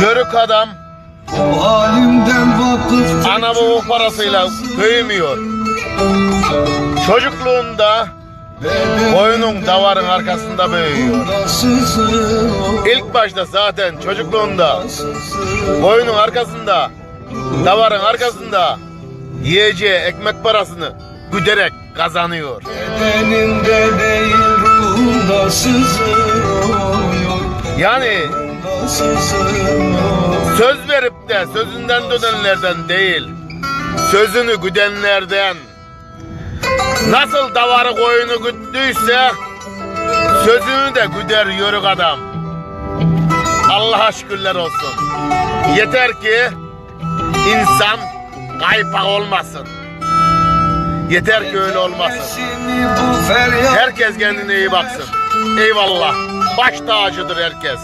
Yörük adam ana baba parasıyla büyümüyor. Çocukluğunda koyunun davarın arkasında büyüyor. İlk başta zaten çocukluğunda koyunun arkasında, davarın arkasında yiyeceği ekmek parasını güderek kazanıyor. Bedenimde değil ruhumda sızıyor Yani söz verip de sözünden dönenlerden değil, sözünü güdenlerden. Nasıl davarı koyunu güttüyse sözünü de güder yörük adam. Allah'a şükürler olsun. Yeter ki insan kaypak olmasın. Yeter ki öyle olmasın. Herkes kendine iyi baksın. Eyvallah. Baş tacıdır herkes.